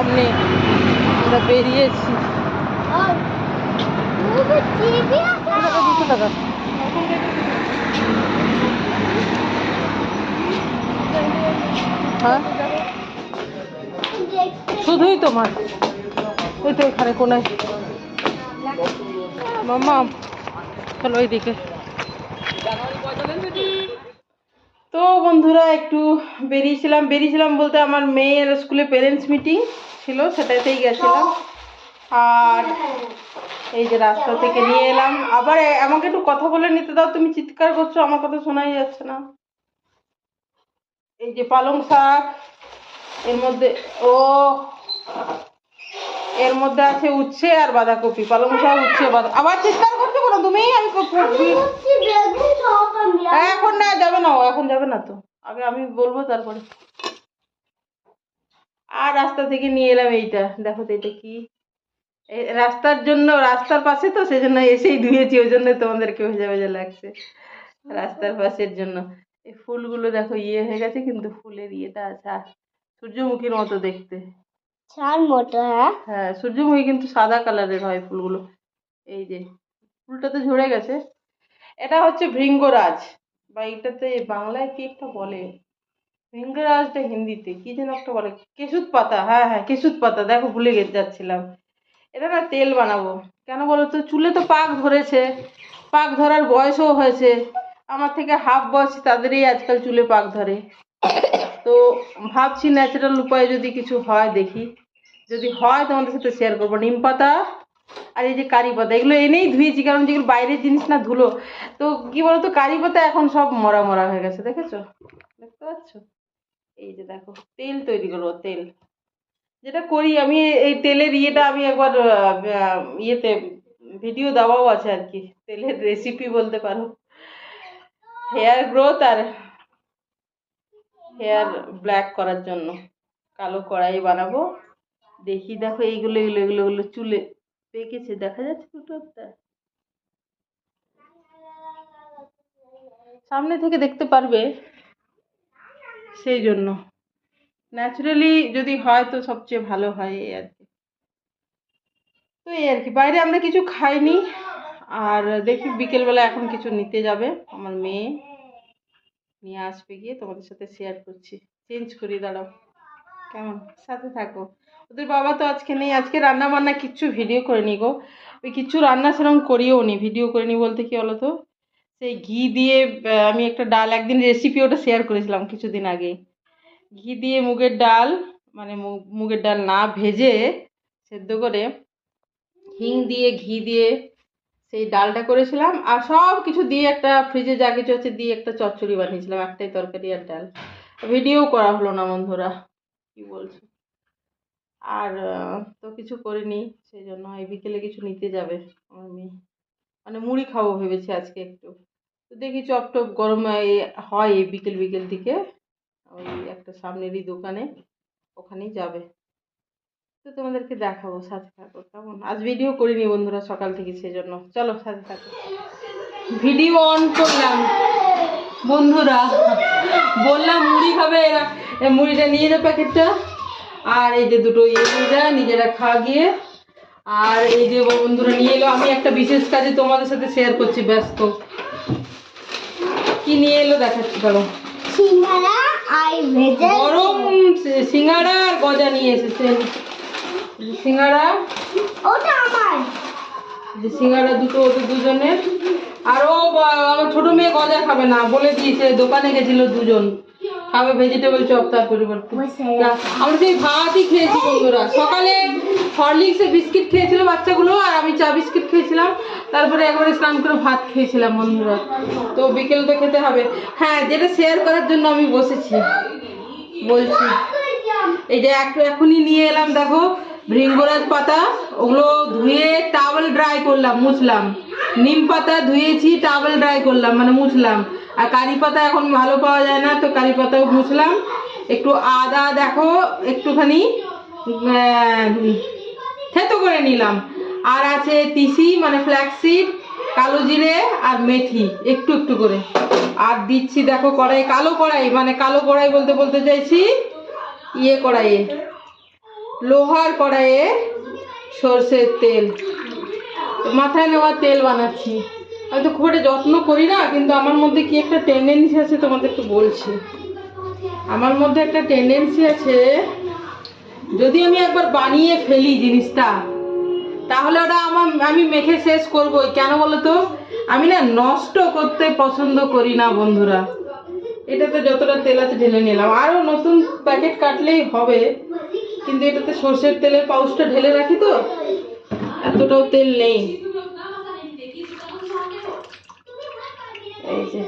সামনে। আমরা বেরিয়েছি। দুশো টাকা হ্যাঁ? শুধুই তোমার। ওই তো এখানে কোনায়। মামা চলো ওইদিকে। তো বন্ধুরা, একটু বেরিয়েছিলাম। বেরিয়েছিলাম বলতে আমার মেয়ের স্কুলে প্যারেন্টস মিটিং ছিল, সেটাতেই গেছিলাম। আর এই যে রাস্তা থেকে নিয়ে এলাম। আবার আমাকে একটু কথা বলে নিতে দাও, তুমি চিৎকার করছ, আমার কথা শোনাই যাচ্ছে না। এই যে পালং শাক, এর মধ্যে, ও, এর মধ্যে আছে উচ্ছে আর বাঁধাকপি। পালং শাক, উচ্ছে, বাঁধা, আবার চিৎকার করছ কেন? তুমি আমি এখন না যাবে না এখন যাবে না তো। আগে আমি বলব তারপরে। আর রাস্তা থেকে নিয়ে এলাম এইটা। দেখো তো এটা কি। রাস্তার জন্য রাস্তার পাশে তো সেই জন্য এসেই ধুয়েছি ওই জন্য তোমাদেরকে ভেজা ভেজা লাগছে। রাস্তার পাশের জন্য। এই ফুলগুলো দেখো ইয়ে হয়ে গেছে কিন্তু ফুলের ইয়েটা আছে। সূর্যমুখীর মতো দেখতে। হ্যাঁ? হ্যাঁ সূর্যমুখী কিন্তু সাদা কালারের হয় ফুলগুলো। এই যে ফুলটা তো ঝরে গেছে। এটা হচ্ছে ভৃঙ্গরাজ, বা এটাতে বাংলায় কি একটা বলে? ভৃঙ্গরাজটা হিন্দিতে, কি যেন একটা বলে? কেশুত পাতা হ্যাঁ হ্যাঁ কেশুত পাতা, দেখো ভুলে গে যাচ্ছিলাম। এটা না তেল বানাবো। কেন বলো তো? চুলে তো পাক ধরেছে, পাক ধরার বয়সও হয়েছে। আমার থেকে হাফ বয়স তাদেরই আজকাল চুলে পাক ধরে। তো ভাবছি ন্যাচারাল উপায়ে যদি কিছু হয় দেখি। যদি হয় তোমাদের সাথে শেয়ার করব। নিম পাতা আর এই যে কারি পাতা, এগুলো এনেই ধুয়েছি, কারণ যেগুলো বাইরের জিনিস না, ধুলো। তো কি বলতো, কারি পাতা এখন সব মরা মরা হয়ে গেছে, দেখেছ? দেখতে পাচ্ছ? এই যে দেখো, তেল তৈরি করব, তেল। যেটা করি, আমি এই তেলের ইয়েটা আমি একবার ইয়েতে ভিডিও দেওয়াও আছে আর কি, তেলের রেসিপি বলতে পারো। হেয়ার গ্রোথ আর হেয়ার ব্ল্যাক করার জন্য। কালো কড়াই বানাবো, দেখি দেখো এইগুলো এগুলো এগুলো চুলে পেকেছে, দেখা যাচ্ছে দুটো একটা। সামনে থেকে দেখতে পারবে সেই জন্য। ন্যাচারালি যদি হয় তো সবচেয়ে ভালো হয় এই আর কি। তো এই আর কি, বাইরে আমরা কিছু খাইনি, আর দেখি বিকেলবেলা এখন কিছু নিতে যাবে আমার মেয়ে। নিয়ে আসবে গিয়ে তোমাদের সাথে শেয়ার করছি। চেঞ্জ করি দাঁড়াও। কেমন? সাথে থাকো। ওদের বাবা তো আজকে নেই, আজকে রান্না বান্না কিচ্ছু ভিডিও করিনি গো। ওই কিচ্ছু রান্না সেরকম করিও নি ভিডিও করে করিনি বলতে কি বলো তো সেই ঘি দিয়ে আমি একটা ডাল, একদিন রেসিপি ওটা শেয়ার করেছিলাম কিছুদিন আগে। ঘি দিয়ে মুগের ডাল মানে মুগের ডাল না ভেজে সেদ্ধ করে হিং দিয়ে, ঘি দিয়ে সেই ডালটা করেছিলাম। আর সব কিছু দিয়ে একটা ফ্রিজে যা কিছু আছে দিয়ে একটা চচ্চড়ি বানিয়েছিলাম, একটাই তরকারি আর ডাল। ভিডিও করা হলো না বন্ধুরা, কি বলছো? আর তো কিছু করিনি সেই জন্য এই বিকেলে কিছু নিতে যাবে আমার মেয়ে। মানে মুড়ি খাব ভেবেছি আজকে একটু। তো দেখি চপ টপ গরম হয় এই বিকেল বিকেল দিকে, ওই একটা সামনেরই দোকানে, ওখানেই যাবে। তো তোমাদেরকে দেখাবো, সাথে থাকো, কেমন? আজ ভিডিও করিনি বন্ধুরা সকাল থেকে সেজন্য চলো, সাথে থাকো। ভিডিও অন করলাম। বন্ধুরা, বললাম মুড়ি খাবে এরা। মুড়িটা নিয়ে যা প্যাকেটটা। আর এই যে দুটো ইয়ে যা নিজেরা খাওয়া গিয়ে। আর এই যে বন্ধুরা নিয়ে এলো আমি একটা বিশেষ কাজে তোমাদের সাথে শেয়ার করছি ব্যস্ত। কি নিয়ে এলো দেখাচ্ছি সিঙ্গারা আর গরম সি- সিঙ্গাড়া আর গজা নিয়ে ওটা আমার। যে সিঙ্গাড়া দুটো ওদের দুজনের। আর ও আমার ছোট মেয়ে গজা খাবে না বলে দিয়েছে দোকানে গেছিল দুজন। খাবে ভেজিটেবল চপ তার পরিবর্তে। না, আমরা সেই ভাতই খেয়েছি বন্ধুরা। সকালে হরলিক্সে বিস্কিট খেয়েছিল বাচ্চাগুলো আর আমি চা বিস্কিট খেয়েছিলাম। তারপরে একবারে স্নান করে ভাত খেয়েছিলাম বন্ধুরা। তো বিকেল তো খেতে হবে। হ্যাঁ যেটা শেয়ার করার জন্য আমি বসেছি। বলছি। এই যে এখনই নিয়ে এলাম দেখো ভৃঙ্গরাজ পাতা। ওগুলো ধুয়ে টাওয়েল ড্রাই করলাম মুছলাম। নিম পাতা ধুয়েছি টাওয়েল ড্রাই করলাম মানে মুছলাম। আর কারি পাতা এখন ভালো পাওয়া যায় না, তো কারি পাতাও মুছলাম। একটু আদা দেখো, একটুখানি থেতো করে নিলাম। আর আছে তিসি মানে ফ্ল্যাক্সিড কালো জিরে আর মেথি, একটু একটু করে। আর দিচ্ছি দেখো কড়াই, কালো কড়াই মানে কালো কড়াই বলতে বলতে চাইছি ইয়ে কড়াইয়ে। লোহার কড়াইয়ে সর্ষের তেল। মাথায় নেওয়া তেল বানাচ্ছি। আমি তো খুব একটা যত্ন করি না, কিন্তু আমার মধ্যে কি একটা টেন্ডেন্সি আছে তোমাদের একটু বলছি। আমার মধ্যে একটা টেন্ডেন্সি আছে, যদি আমি একবার বানিয়ে ফেলি জিনিসটা, তাহলে ওটা আমার, আমি মেখে শেষ করবোই। কেন বলো তো? আমি না নষ্ট করতে পছন্দ করি না বন্ধুরা। এটাতে যতটা তেল আছে ঢেলে নিলাম। আরও নতুন প্যাকেট কাটলেই হবে, কিন্তু এটাতে সর্ষের তেলের পাউচটা ঢেলে রাখি তো, এতটাও তেল নেই। এই যে।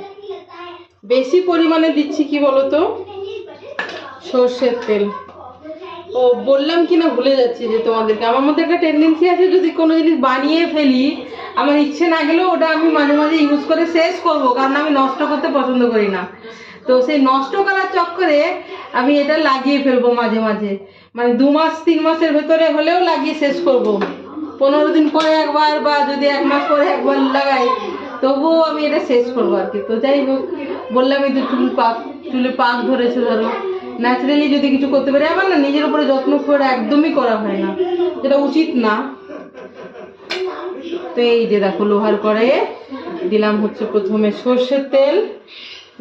বেশি পরিমাণে দিচ্ছি কি বলতো? সর্ষের তেল। ও, বললাম কি না ভুলে যাচ্ছি যে তোমাদেরকে। আমার মধ্যে একটা টেন্ডেন্সি আছে, যদি কোনো জিনিস বানিয়ে ফেলি, আমার ইচ্ছে না গেলেও ওটা আমি মাঝে মাঝে ইউজ করে শেষ করব, কারণ আমি নষ্ট করতে পছন্দ করি না। তো সেই নষ্ট করার চক্করে আমি এটা লাগিয়ে ফেলব মাঝে মাঝে। মানে দু মাস, তিন মাসের ভেতরে হলেও লাগিয়ে শেষ করব। পনেরো দিন পরে একবার বা যদি এক মাস পরে একবার লাগাই তবুও আমি এটা শেষ করব আর কি। তো যাই হোক বললাম এই তো চুল পাক চুলে পাক ধরেছে ধরো। ন্যাচারালি যদি কিছু করতে পারি আমার না নিজের উপরে যত্ন করে একদমই করা হয় না। যেটা উচিত না। তো এই যে দেখো, লোহার কড়াইয়ে দিলাম হচ্ছে প্রথমে সর্ষের তেল।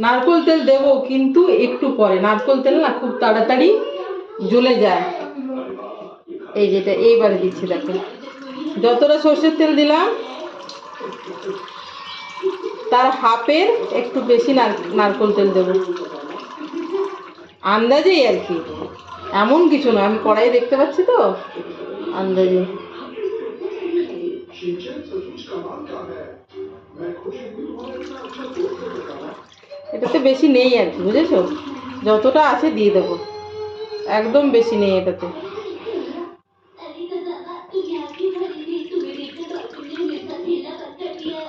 নারকোল তেল দেবো, কিন্তু একটু পরে। নারকোল তেল না খুব তাড়াতাড়ি জ্বলে যায়। এই যেটা এইবারে দিচ্ছি, দেখো। যতটা সর্ষের তেল দিলাম তার হাফের একটু বেশি নার- নারকোল তেল দেবো। আন্দাজেই আর কি। এমন কিছু না, আমি কড়াই দেখতে পাচ্ছি তো, আন্দাজে। এটাতে বেশি নেই আর কি, বুঝেছ? যতটা আছে দিয়ে দেবো। একদম বেশি নেই এটাতে।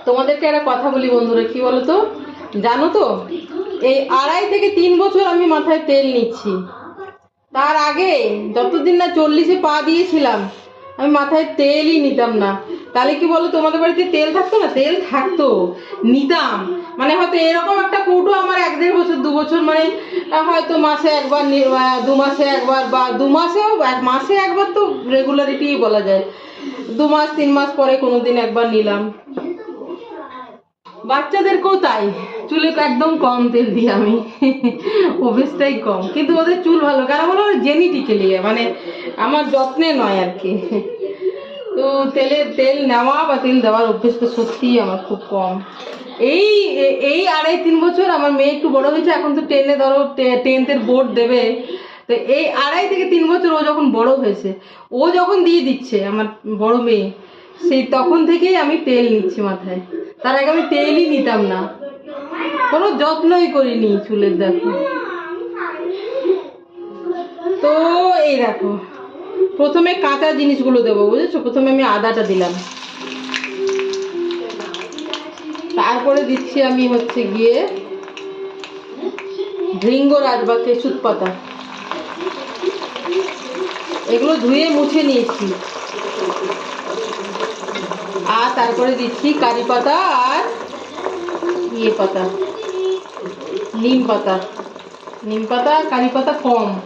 তোমাদেরকে একটা কথা বলি বন্ধুরা, কি বলো তো জানো তো? এই আড়াই থেকে তিন বছর আমি মাথায় তেল নিচ্ছি। তার আগে যতদিন না চল্লিশে পা দিয়েছিলাম, আমি মাথায় তেলই নিতাম না। তাহলে কি বলো তোমাদের বাড়িতে তেল থাকতো না? তেল থাকতো। নিতাম। মানে হয়তো এরকম একটা কৌটো আমার এক দেড় বছর, দু বছর মানে হয়তো মাসে একবার দু মাসে একবার বা দু মাসেও, এক মাসে একবার তো রেগুলারিটি বলা যায়। দু মাস, তিন মাস পরে কোনো দিন একবার নিলাম। বাচ্চাদেরকেও তাই। চুলে একদম কম তেল দিই আমি। অভ্যেসটাই কম। কিন্তু ওদের চুল ভালো। কারণ বলো জেনেটিক্যালি মানে আমার যত্নে নয় আর কি। তো তেলের তেল নেওয়া বা তেল দেওয়ার অভ্যেসটা সত্যিই আমার খুব কম। এই এই আড়াই তিন বছর আমার মেয়ে একটু বড় হয়েছে, এখন তো টেনে ধরো টেন্থের বোর্ড দেবে। তো এই আড়াই থেকে তিন বছর ও যখন বড় হয়েছে, ও যখন দিয়ে দিচ্ছে আমার বড় মেয়ে সেই তখন থেকেই আমি তেল নিচ্ছি মাথায়। তার আগে আমি তেলই নিতাম না। কোনো যত্নই করিনি চুলের দেখো তো এই দেখো, প্রথমে কাঁচা জিনিসগুলো দেবো, বুঝেছ? প্রথমে আমি আদাটা দিলাম। তারপরে দিচ্ছি আমি হচ্ছে গিয়ে ভৃঙ্গরাজ বা কেশুত পাতা। এগুলো ধুয়ে মুছে নিয়েছি। আর তারপরে দিচ্ছি কারি পাতা আর ইয়ে পাতা। নিম পাতা। নিম পাতা কারি পাতা কম।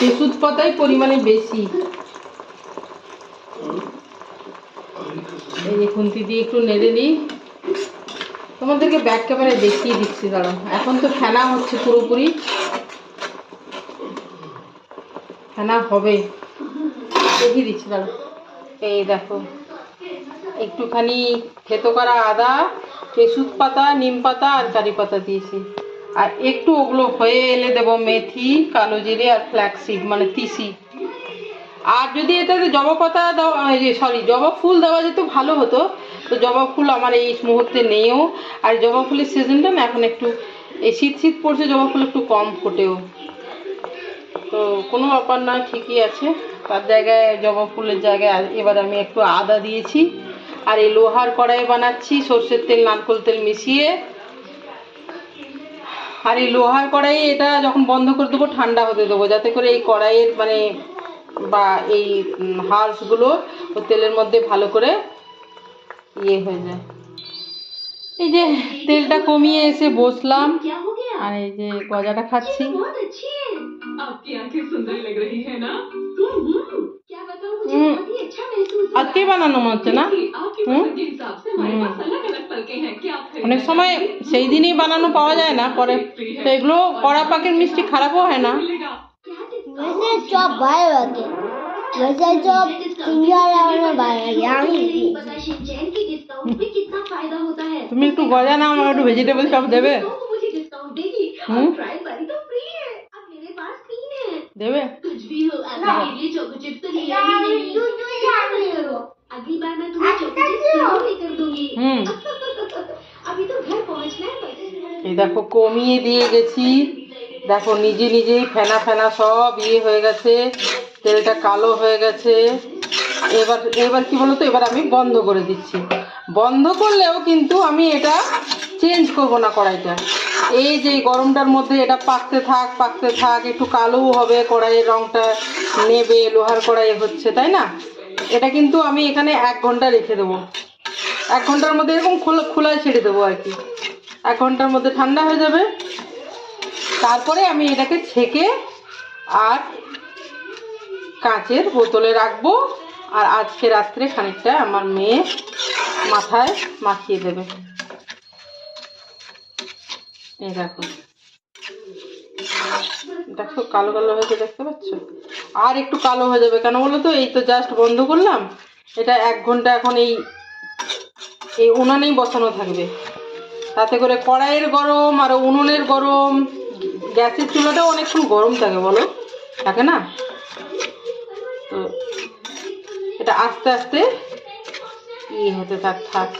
তেঁতুল পাতাই পরিমাণে বেশি। এই যে খুন্তি দিয়ে একটু নেড়ে দিই তোমাদেরকে ব্যাক ক্যামেরায় দেখিয়ে দিচ্ছি, দাঁড়াও। এখন তো ফেনা হচ্ছে পুরোপুরি। ফেনা হবে। দেখিয়ে দিচ্ছি, দাঁড়াও। এই দেখো। একটুখানি থেতো করা আদা তেসুত পাতা, নিম পাতা আর কারি পাতা দিয়েছি। আর একটু ওগুলো হয়ে এলে দেবো মেথি, কালো জিরে আর ফ্ল্যাক্সিড মানে তিসি। আর যদি এটাতে জবা পাতা দেওয়া সরি জবা ফুল দেওয়া যেত ভালো হতো। তো জবা ফুল আমার এই মুহূর্তে নেইও। আর জবা ফুলের সিজনটা না এখন একটু, এই শীত শীত পড়ছে, জবা ফুল একটু কম ফোটেও। তো কোনো ব্যাপার না, ঠিকই আছে। তার জায়গায় জবা ফুলের জায়গায় এবার আমি একটু আদা দিয়েছি। আর এই লোহার কড়াই বানাচ্ছি, সর্ষের তেল, নারকোল তেল মিশিয়ে। আর এই লোহার কড়াই, এটা যখন বন্ধ করে দেবো, ঠান্ডা হতে দেবো, যাতে করে এই কড়াইয়ের মানে বা এই হাঁসগুলো ও তেলের মধ্যে ভালো করে ইয়ে হয়ে যায়। এই যে তেলটা কমিয়ে এসে বসলাম। আর এই যে গজাটা খাচ্ছি आपकी आंखें सुंदर लग रही है ना हम्म, क्या बताऊं मुझे हम्म। बहुत ही अच्छा महसूस हो আজকেই বানানো মনে হচ্ছে না देखिए, आपकी हम्म? पसंद के हिसाब से हमारे पास अलग अलग पलके हैं क्या आप खरीदना অনেক সময় সেই দিনই বানানো পাওয়া যায় না পরে তো এগুলো কড়া পাকের মিষ্টি খারাপও হয় না मिलेगा वैसे चॉप बाय लगे वैसे चॉप सिंगारा में बाय लगे আমি पता शिनचैन की डिस्काउंट में कितना फायदा होता है তুমি একটু গজা নাও আমাকে একটু ভেজিটেবল চপ দেবে দেবে कुछ भी हो आप मेरे लिए चोको चिप्स तो लिया ही नहीं चिंता मत करो अगली बार मैं तुम्हें चोको चिप्स जरूर लेकर दूंगी হুম अभी तो घर पहुंचना है बस এই দেখো কমিয়ে দিয়ে গেছি দেখো নিজে নিজেই ফেনা ফেনা সব ইয়ে হয়ে গেছে তেলটা কালো হয়ে গেছে এবার এবার কি বলতো এবার আমি বন্ধ করে দিচ্ছি বন্ধ করলেও কিন্তু আমি এটা চেঞ্জ করব না কড়াইটা। এই যে গরমটার মধ্যে এটা পাকতে থাক পাকতে থাক, একটু কালোও হবে, কড়াইয়ের রঙটা নেবে, লোহার কড়াই হচ্ছে, তাই না? এটা কিন্তু আমি এখানে এক ঘণ্টা রেখে দেবো। এক ঘণ্টার মধ্যে এরকম খোলা, খোলায় ছেড়ে দেবো আর কি। এক ঘণ্টার মধ্যে ঠান্ডা হয়ে যাবে। তারপরে আমি এটাকে ছেঁকে আর কাঁচের বোতলে রাখব। আর আজকে রাত্রে খানিকটা আমার মেয়ে মাথায় মাখিয়ে দেবে। এই দেখো। দেখো, কালো কালো হয়েছে, দেখতে পাচ্ছ? আর একটু কালো হয়ে যাবে কেন বলো তো? এই তো জাস্ট বন্ধ করলাম। এটা এক ঘণ্টা এখন এই এই উনানেই বসানো থাকবে। তাতে করে কড়াইয়ের গরম আর উনুনের গরম, গ্যাসের চুলাটাও অনেকক্ষণ গরম থাকে বলো? থাকে না? তো এটা আস্তে আস্তে ই হতে থাক থাক।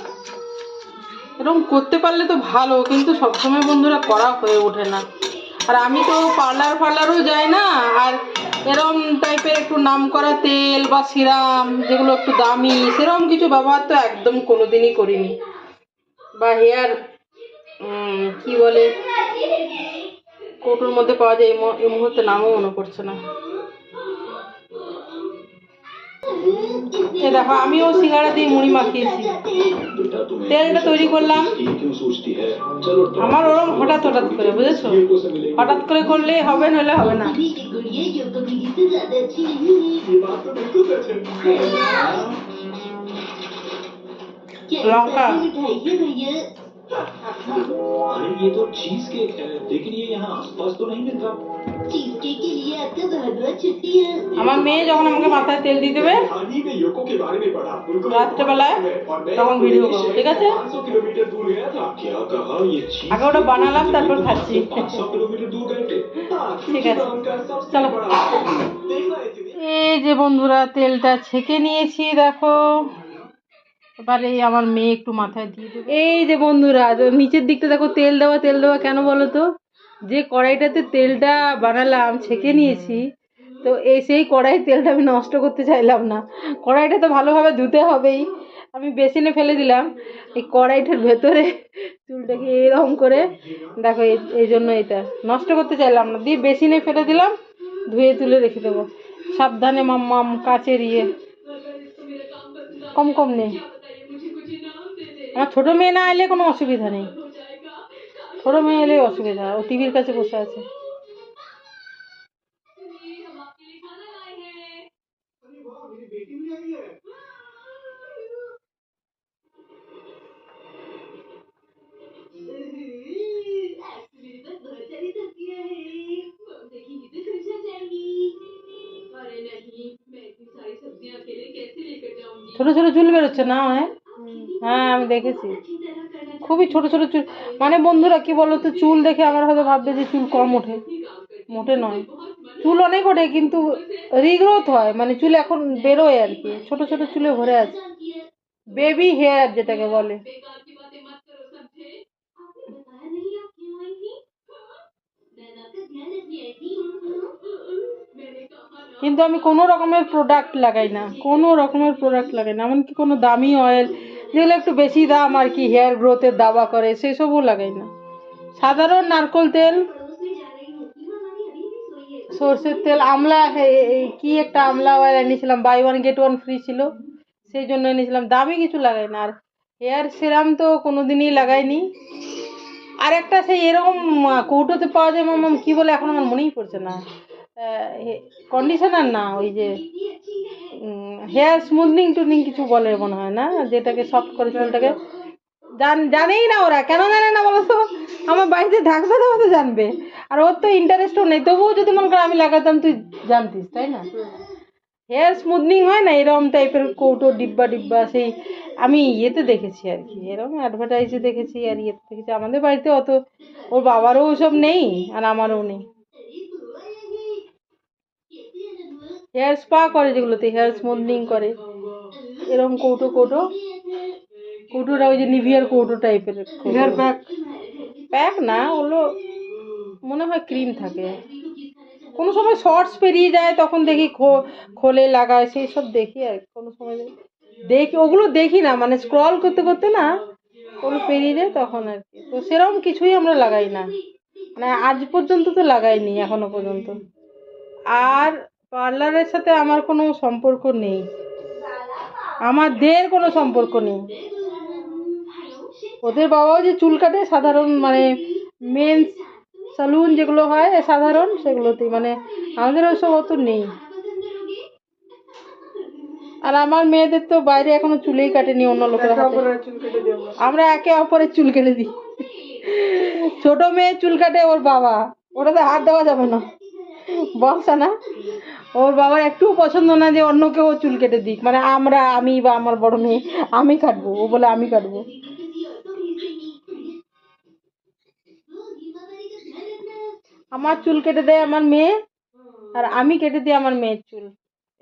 এরকম করতে পারলে তো ভালো, কিন্তু সবসময় বন্ধুরা করা হয়ে ওঠে না। আর আমি তো পার্লার ফার্লারও যাই না, আর এরম টাইপের একটু নাম করা তেল বা সিরাম, যেগুলো একটু দামি সেরম কিছু ব্যবহার তো একদম কোনোদিনই করিনি। বা হেয়ার কি বলে, কৌটোর মধ্যে পাওয়া যায় এই মুহূর্তে নামও মনে পড়ছে না। এ দেখো আমিও সিঙ্গারা দিয়ে মুড়ি মাখিয়েছি তেলটা তৈরি করলাম আমার ওরম হঠাৎ হঠাৎ করে বুঝেছো হঠাৎ করে করলে হবে নইলে হবে না अभी की गुड़िया यूं तो बीवी से ज्यादा अच्छी नहीं है क्या लौका। ऐसी मिठाई है भैया अरे ये तो चीज केक है लेकिन ये यहाँ आसपास तो नहीं मिलता আমার মেয়ে যখন আমাকে মাথায় তেল দিয়ে দেবে, রাত্রেবেলায় তখন ভিডিও করব, ঠিক আছে? আগে ওটা বানালাম, তারপর খাচ্ছি। ঠিক আছে, চলো। এই যে বন্ধুরা, তেলটা ছেঁকে নিয়েছি, দেখো। এবারে আমার মেয়ে একটু মাথায় দিয়ে দেবে। এই যে বন্ধুরা নিচের দিকটা দেখো, তেল দেওয়া তেল দেওয়া, কেন বলো তো? যে কড়াইটাতে তেলটা বানালাম, ছেঁকে নিয়েছি, তো এই সেই কড়াই তেলটা আমি নষ্ট করতে চাইলাম না। কড়াইটা তো ভালোভাবে ধুতে হবেই। আমি বেসিনে ফেলে দিলাম, এই কড়াইটার ভেতরে চুলটাকে এরকম করে, দেখো এই জন্য এটা নষ্ট করতে চাইলাম না। দিয়ে বেসিনে ফেলে দিলাম, ধুয়ে তুলে রেখে দেবো। সাবধানে মাম্মাম কাচের ইয়ে। কম কম নেই। আমার ছোটো মেয়ে না এলে কোনো অসুবিধা নেই। थोड़ा मैं असुविधा टीवी का बस आछे छोटे छोटे झूल बेरो ना है। हाँ।, हाँ देखे খুবই ছোট ছোট চুল। মানে বন্ধুরা, কি বলো তো চুল দেখে আমার হয়তো ভাববে যে চুল কম ওঠে। মোটে নয়। চুল অনেক ওঠে, কিন্তু রিগ্রোথ হয়। মানে চুল এখন বেরোয় আর কি। ছোট ছোট চুলে ভরে আছে। বেবি হেয়ার যেটাকে বলে। কিন্তু আমি কোনো রকমের প্রোডাক্ট লাগাই না। কোনো রকমের প্রোডাক্ট লাগাই না। এমনকি কোনো দামি অয়েল যেগুলো একটু বেশি দাম আর কি হেয়ার গ্রোথের দাওয়া করে, সেসবও লাগাই না। সাধারণ নারকল তেল, সর্ষের তেল, আমলা কি একটা আমলা অয়েল এনেছিলাম buy one get one free ছিল, সেই জন্য এনেছিলাম, দামি কিছু লাগাই না। আর হেয়ার সেরাম তো কোনো দিনই লাগাইনি। আর একটা সেই এরকম কৌটোতে পাওয়া যায়, মাম, কী বলে, এখন আমার মনেই পড়ছে না। কন্ডিশনার না, ওই যে হেয়ার স্মুথনিং টুনিং কিছু বলে মনে হয় না, যেটাকে সফট করে চুলটাকে। জান, জানেই না ওরা, কেন জানে না বলো তো? আমার বাড়িতে থাকবে তো তো জানবে। আর ওর তো ইন্টারেস্টও নেই, তবুও যদি মনে করো আমি লাগাতাম, তুই জানতিস, তাই না? হেয়ার স্মুথনিং হয় না এরকম টাইপের কৌটো, ডিব্বা ডিব্বা সেই, আমি ইয়েতে দেখেছি আর কি এরকম অ্যাডভার্টাইজে দেখেছি আর ইয়েতে দেখেছি। আমাদের বাড়িতে অত, ওর বাবারও ওসব নেই, আর আমারও নেই। হেয়ার স্পা করে যেগুলোতে হেয়ার স্মুথনিং করে। এরকম কৌটো কৌটো। কৌটোটা ওই যে নিভিয়ার কৌটো টাইপের হেয়ার প্যাক প্যাক না ওগুলো মনে হয় ক্রিম থাকে। কোনো সময় শর্টস পেরিয়ে যায় তখন দেখি খো- খোলে লাগায় সেই সব দেখি আর। কোনো সময় দেখি- দেখি ওগুলো দেখি না মানে স্ক্রল করতে করতে না ওগুলো পেরিয়ে যায় তখন আর কি। তো সেরকম কিছুই আমরা লাগাই না। মানে আজ পর্যন্ত তো লাগাইনি এখনও পর্যন্ত। আর পার্লারের সাথে আমার কোনো সম্পর্ক নেই। আমাদের কোনো সম্পর্ক নেই। ওদের বাবাও যে চুল কাটে সাধারণ মানে মেন সালুন যেগুলো হয় সাধারণ সেগুলোতেই মানে আমাদের ওসব অত নেই। আর আমার মেয়েদের তো বাইরে এখনও চুলেই কাটেনি অন্য লোকের হাতে। আমরা একে অপরের চুল কেটে দিই। ছোট মেয়ে চুল কাটে ওর বাবা। ওটাতে হাত দেওয়া যাবে না। বলছে না ওর বাবার একটুও পছন্দ না যে অন্য কেউ চুল কেটে দিক। মানে আমরা, আমি বা আমার বড় মেয়ে, আমি কাটবো। ও বলে, আমি কাটবো। আমার চুল কেটে দেয় আমার মেয়ে, আর আমি কেটে দিই আমার মেয়ের চুল।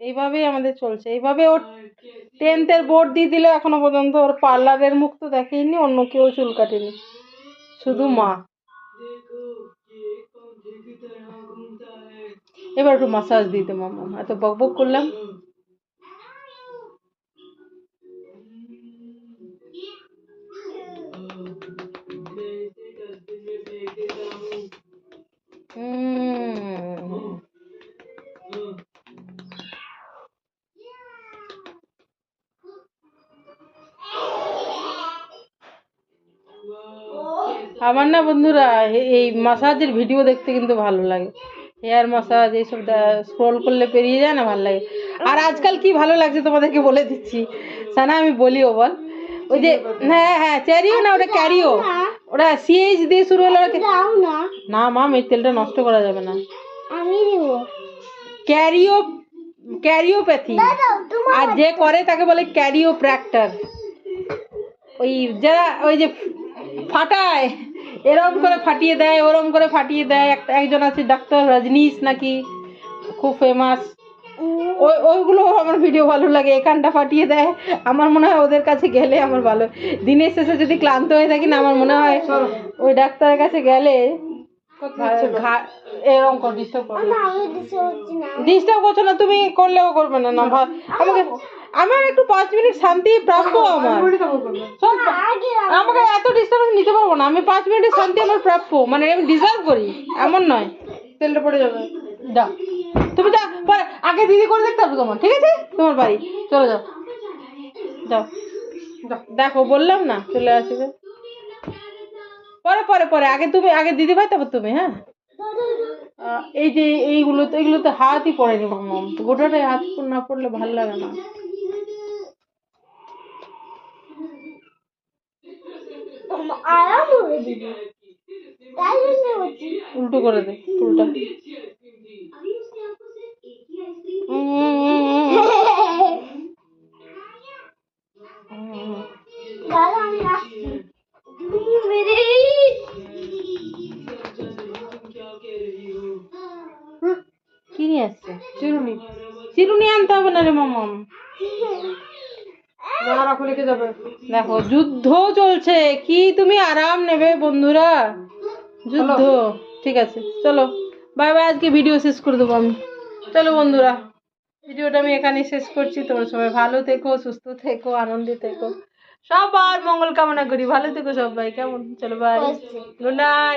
এইভাবেই আমাদের চলছে। এইভাবে ওর টেন্থের বোর্ড দিয়ে দিলে এখনও পর্যন্ত। ওর পার্লারের মুখ তো দেখেইনি, অন্য কেউ চুল কাটেনি। শুধু মা। এবার একটু মাসাজ দিতে মামা এত বক বক করলাম। আমার না বন্ধুরা এই মাসাজের ভিডিও দেখতে কিন্তু ভালো লাগে। হেয়ার মাসাজ এইসব স্ক্রল করলে পেরিয়ে যায় না ভালো লাগে। আর আজকাল কি ভালো লাগছে তোমাদেরকে বলে দিচ্ছি। সানা আমি বলিও বল। ওই যে হ্যাঁ হ্যাঁ চ্যারিও না ওটা ক্যারিও ওটা সিএইচ দিয়ে শুরু হলো না। না মাম এই তেলটা নষ্ট করা যাবে না। আমি ক্যারিও ক্যারিওপ্যাথি আর যে করে তাকে বলে ক্যারিও প্র্যাক্টার ওই যারা ওই যে ফাটায়। এরম করে ফাটিয়ে দেয় ওরম করে ফাটিয়ে দেয়। একটা একজন আছে ডাক্তার রজনীশ নাকি খুব ফেমাস ওই ওইগুলো আমার ভিডিও ভালো লাগে এখানটা ফাটিয়ে দেয়। আমার মনে হয় ওদের কাছে গেলে আমার ভালো। দিনের শেষে যদি ক্লান্ত হয়ে থাকি না আমার মনে হয় ওই ডাক্তারের কাছে গেলে এরকম কর ডিস্টার্ব করবে করছ না তুমি করলেও করবে না না আমাকে আমার একটু পাঁচ মিনিট শান্তি প্রাপ্য আমার আমাকে এত ডিস্টার্বেন্স নিতে পারব না। আমি পাঁচ মিনিটের শান্তি আমার প্রাপ্য। মানে আমি ডিজার্ভ করি এমন নয়। তেলটা পড়ে যাবে। যা। তুমি যা পরে আগে দিদি করে দেখতে হবে তোমার ঠিক আছে? তোমার বাড়ি। চলে যাও। যাও। যাও। দেখো বললাম না চলে আসবে। পরে পরে পরে। আগে তুমি আগে দিদি ভাই তারপর তুমি হ্যাঁ? এই যে এইগুলো তো এগুলো তো হাতই পড়েনি মাম গোটাটাই হাত না পড়লে ভালো লাগে না। উল্টো করে দে চুলটা মামাম দেখো যুদ্ধ চলছে। কি তুমি আরাম নেবে বন্ধুরা? যুদ্ধ। ঠিক আছে চলো। বাই বাই আজকে ভিডিও শেষ করে দেবো আমি। চলো বন্ধুরা। ভিডিওটা আমি এখানেই শেষ করছি। তোমরা সবাই ভালো থেকো সুস্থ থেকো আনন্দে থেকো। সবার মঙ্গল কামনা করি। ভালো থেকো সবাই। কেমন? চলো বাই গুড নাইট